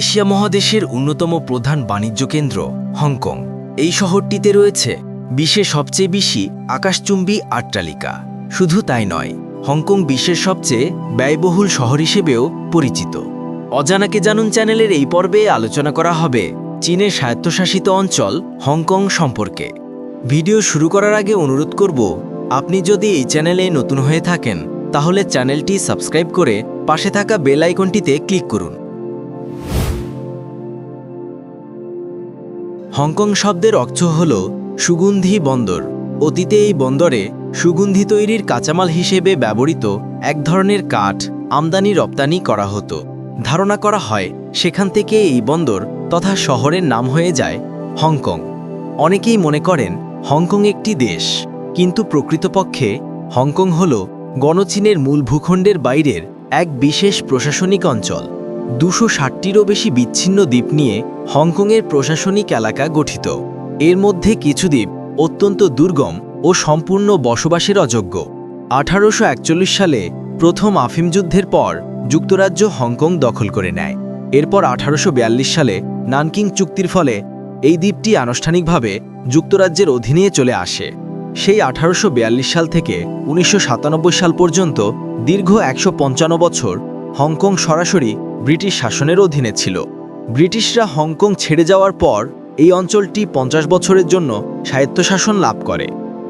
Asia মহাদেশের অন্যতম প্রধান বাণিজ্য কেন্দ্র, হংকং। এই শহরটিতে রয়েছে বিশ্বের সবচেয়ে বেশি আকাশচুম্বী আট্টালিকা। শুধু তাই নয়, হংকং বিশ্বের সবচেয়ে ব্যয়বহুল শহর হিসেবেও পরিচিত। অজানাকে জানুন চ্যানেলের এই পর্বে আলোচনা করা হবে চীনের স্বায়ত্তশাসিত অঞ্চল, হংকং সম্পর্কে। ভিডিও শুরু করার আগে অনুরোধ করব, আপনি যদি এই চ্যানেলে নতুন হয়ে থাকেন, তাহলে চ্যানেলটি সাবস্ক্রাইব করে পাশে থাকা বেল আইকনটিতে ক্লিক করুন। হংকং শব্দের অর্থ হল সুগন্ধি বন্দর। অতীতে এই বন্দরে সুগন্ধি তৈরির কাঁচামাল হিসেবে ব্যবহৃত এক ধরনের কাঠ আমদানি রপ্তানি করা হতো। ধারণা করা হয়, সেখান থেকে এই বন্দর তথা শহরের নাম হয়ে যায় হংকং। অনেকেই মনে করেন, হংকং একটি দেশ। কিন্তু প্রকৃতপক্ষে, হংকং হল গণচীনের মূল ভূখণ্ডের বাইরের এক বিশেষ প্রশাসনিক অঞ্চল। দুশো ষাটটিরও বেশি বিচ্ছিন্ন দ্বীপ নিয়ে হংকংয়ের প্রশাসনিক এলাকা গঠিত। এর মধ্যে কিছু দ্বীপ অত্যন্ত দুর্গম ও সম্পূর্ণ বসবাসের অযোগ্য। আঠারোশো একচল্লিশ সালে প্রথম আফিম যুদ্ধের পর যুক্তরাজ্য হংকং দখল করে নেয়। এরপর আঠারোশো বিয়াল্লিশ সালে নানকিং চুক্তির ফলে এই দ্বীপটি আনুষ্ঠানিকভাবে যুক্তরাজ্যের অধীনে চলে আসে। সেই আঠারোশো বিয়াল্লিশ সাল থেকে উনিশশো সাতানব্বই সাল পর্যন্ত দীর্ঘ একশো পঞ্চান্ন বছর হংকং সরাসরি ব্রিটিশ শাসনের অধীনে ছিল। ব্রিটিশরা হংকং ছেড়ে যাওয়ার পর এই অঞ্চলটি পঞ্চাশ বছরের জন্য স্বায়ত্তশাসন লাভ করে।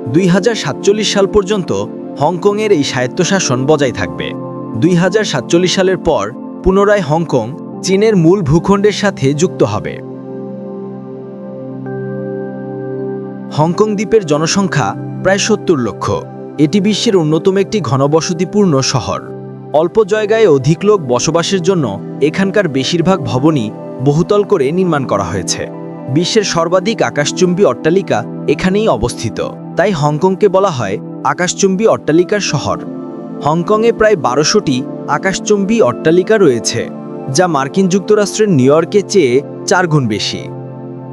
দুই হাজার সাতচল্লিশ সাল পর্যন্ত হংকংয়ের এই স্বায়ত্তশাসন বজায় থাকবে। দুই হাজার সাতচল্লিশ সালের পর পুনরায় হংকং চীনের মূল ভূখণ্ডের সাথে যুক্ত হবে। হংকং দ্বীপের জনসংখ্যা প্রায় সত্তর লক্ষ। এটি বিশ্বের অন্যতম একটি ঘনবসতিপূর্ণ শহর। অল্প জায়গায় অধিক লোক বসবাসের জন্য এখানকার বেশিরভাগ ভবনই বহুতল করে নির্মাণ করা হয়েছে। বিশ্বের সর্বাধিক আকাশচুম্বী অট্টালিকা এখানেই অবস্থিত। তাই হংকংকে বলা হয় আকাশচুম্বী অট্টালিকার শহর। হংকংয়ে প্রায় বারোশোটি আকাশচুম্বী অট্টালিকা রয়েছে, যা মার্কিন যুক্তরাষ্ট্রের নিউ ইয়র্কের চেয়ে চার গুণ বেশি।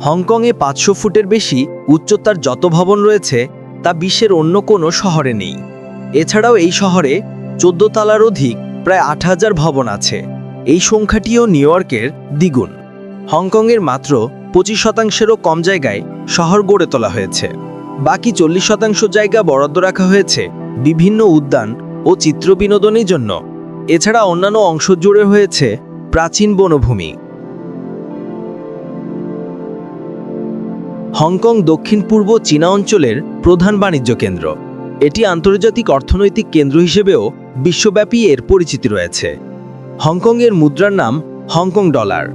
হংকংয়ে পাঁচশো ফুটের বেশি উচ্চতার যত ভবন রয়েছে, তা বিশ্বের অন্য কোনো শহরে নেই। এছাড়াও এই শহরে চোদ্দ তালার অধিক প্রায় আট হাজার ভবন আছে। এই সংখ্যাটিও নিউ ইয়র্কের দ্বিগুণ। হংকংয়ের মাত্র পঁচিশ শতাংশেরও কম জায়গায় শহর গড়ে তোলা হয়েছে। বাকি চল্লিশ শতাংশ জায়গা বরাদ্দ রাখা হয়েছে বিভিন্ন উদ্যান ও চিত্র বিনোদনের জন্য। এছাড়া অন্যান্য অংশ জুড়ে হয়েছে প্রাচীন বনভূমি। হংকং দক্ষিণ পূর্ব চীনা অঞ্চলের প্রধান বাণিজ্য কেন্দ্র। এটি আন্তর্জাতিক অর্থনৈতিক কেন্দ্র হিসেবেও বিশ্বব্যাপী এর পরিচিতি রয়েছে। হংকংয়ের মুদ্রার নাম হংকং ডলার।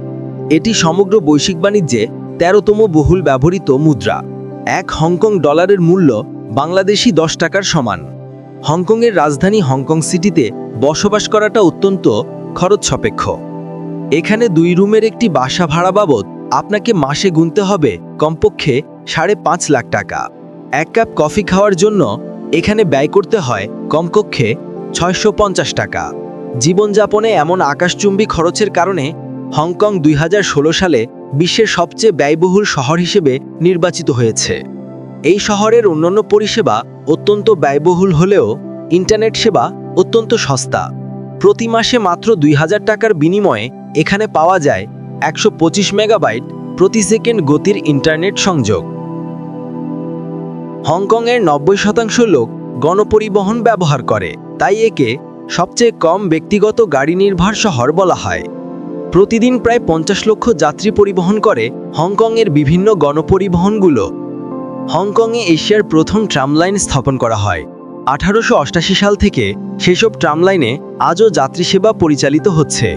এটি সমগ্র বৈশ্বিক বাণিজ্যে তেরোতম বহুল ব্যবহৃত মুদ্রা। এক হংকং ডলারের মূল্য বাংলাদেশি দশ টাকার সমান। হংকংয়ের রাজধানী হংকং সিটিতে বসবাস করাটা অত্যন্ত খরচ সাপেক্ষ এখানে দুই রুমের একটি বাসা ভাড়া বাবদ আপনাকে মাসে গুনতে হবে কমপক্ষে সাড়ে পাঁচ লাখ টাকা। এক কাপ কফি খাওয়ার জন্য এখানে ব্যয় করতে হয় কমকক্ষে ছয়শো পঞ্চাশ টাকা। জীবনযাপনে এমন আকাশচুম্বী খরচের কারণে হংকং দুই হাজার ষোলো সালে বিশ্বের সবচেয়ে ব্যয়বহুল শহর হিসেবে নির্বাচিত হয়েছে। এই শহরের অন্যান্য পরিষেবা অত্যন্ত ব্যয়বহুল হলেও ইন্টারনেট সেবা অত্যন্ত সস্তা। প্রতি মাসে মাত্র দুই হাজার টাকার বিনিময়ে এখানে পাওয়া যায় একশো পঁচিশ মেগাবাইট প্রতি সেকেন্ড গতির ইন্টারনেট সংযোগ। হংকংয়ের নব্বই শতাংশ লোক গণপরিবহন ব্যবহার করে। তাই একে সবচেয়ে কম ব্যক্তিগত গাড়ি নির্ভর শহর বলা হয়। প্রতিদিন প্রায় পঞ্চাশ লক্ষ যাত্রী পরিবহন করে হংকংয়ের বিভিন্ন গণপরিবহনগুলো। হংকংয়ে এশিয়ার প্রথম ট্রামলাইন স্থাপন করা হয়। আঠারোশো অষ্টাশি সাল থেকে সেসব ট্রামলাইনে আজও যাত্রী সেবা পরিচালিত হচ্ছে।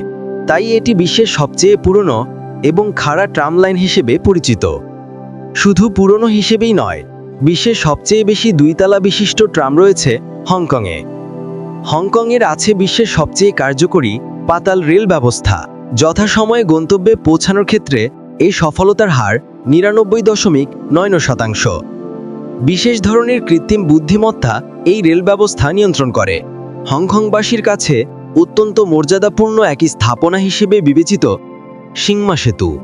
তাই এটি বিশ্বের সবচেয়ে পুরনো এবং খাড়া ট্রামলাইন হিসেবে পরিচিত। শুধু পুরনো হিসেবেই নয় বিশ্বের সবচেয়ে বেশি দুইতলা বিশিষ্ট ট্রাম রয়েছে হংকংয়ে। হংকংয়ের আছে বিশ্বের সবচেয়ে কার্যকরী পাতাল রেল ব্যবস্থা। যথাসময়ে গন্তব্যে পৌঁছানোর ক্ষেত্রে এই সফলতার হার নিরানব্বই দশমিক নয় শতাংশ। বিশেষ ধরনের কৃত্রিম বুদ্ধিমত্তা এই রেল ব্যবস্থা নিয়ন্ত্রণ করে। হংকংবাসীর কাছে অত্যন্ত মর্যাদাপূর্ণ একই স্থাপনা হিসেবে বিবেচিত সিংমা সেতু।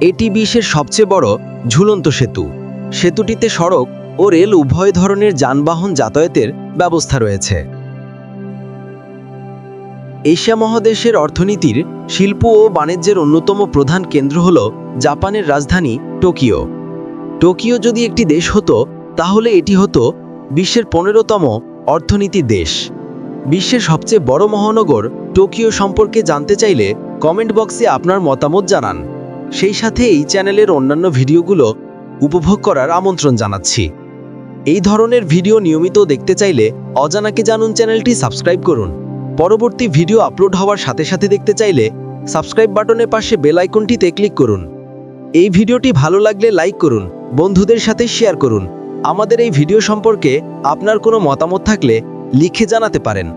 এটি বিশ্বের সবচেয়ে বড় ঝুলন্ত সেতু। সেতুটিতে সড়ক ও রেল উভয় ধরনের যানবাহন যাতায়াতের ব্যবস্থা রয়েছে। এশিয়া মহাদেশের অর্থনীতির শিল্প ও বাণিজ্যের অন্যতম প্রধান কেন্দ্র হল জাপানের রাজধানী টোকিও। টোকিও যদি একটি দেশ হতো, তাহলে এটি হতো বিশ্বের পনেরোতম অর্থনীতির দেশ। বিশ্বের সবচেয়ে বড় মহানগর টোকিও সম্পর্কে জানতে চাইলে কমেন্ট বক্সে আপনার মতামত জানান। সেই সাথে এই চ্যানেলের অন্যান্য ভিডিওগুলো উপভোগ করার আমন্ত্রণ জানাচ্ছি। এই ধরনের ভিডিও নিয়মিত দেখতে চাইলে অজানাকে জানুন চ্যানেলটি সাবস্ক্রাইব করুন। পরবর্তী ভিডিও আপলোড হওয়ার সাথে সাথে দেখতে চাইলে সাবস্ক্রাইব বাটনের পাশে বেল আইকনটিতে ক্লিক করুন। এই ভিডিওটি ভালো লাগলে লাইক করুন, বন্ধুদের সাথে শেয়ার করুন। আমাদের এই ভিডিও সম্পর্কে আপনার কোনো মতামত থাকলে লিখে জানাতে পারেন।